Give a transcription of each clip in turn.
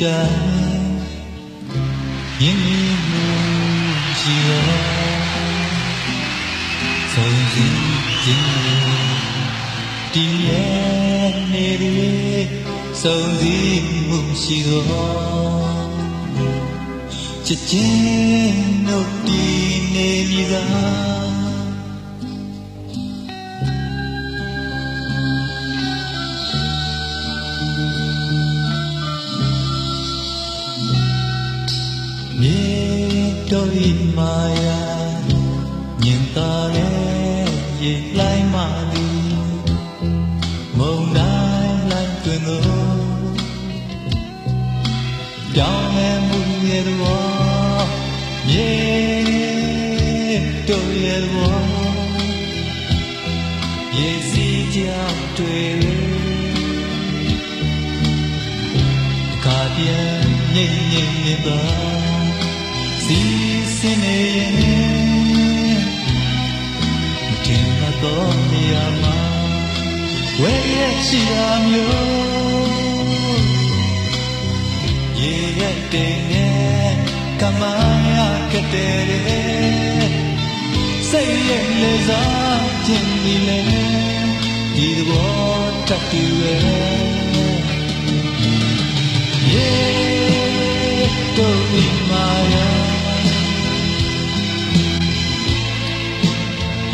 ခြ င်းမြတ်တာယင်းမြမှုရှိရောဆုံးစည်းခြင်းဒီရဲ့နေတွေဆုံးစည်းမှုရှိ မည်သာမြေတော်ဤမာယာညင်သာရဲ့ရေလိုင်းမာသည်မုံတိုင်းလိုင်းတွင်ကိုတောင်းလဲမှုရဲ့တော်မြေတော်ရဲ့တော်ရေစီကြောင်တွေ့ခါပြန်ငိမ့်ငိမ့်နေပါ စီစင်းနေရင်မတင်မတော့နေရာမှာဝဲရဲ့ရှိရာမျိုးရေရဲ့တင်နဲ့ကမယာကတဲ့စိတ်ရဲ့လေစားခြင်းဒီလေဒီတော့တတ်တူရဲ့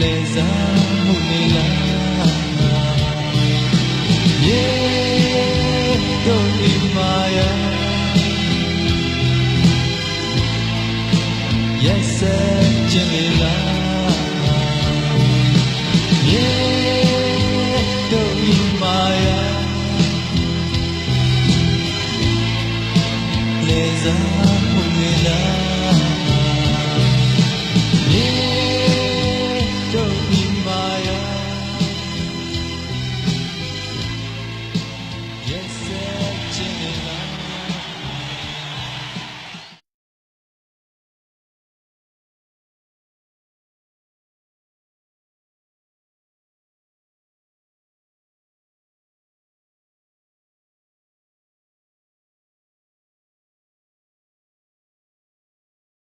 လေစားမှုနေလားယေတို့ဒီမာယာရက်ဆက်ခြင်းလေလားယေတို့ဒီမာယာလေစား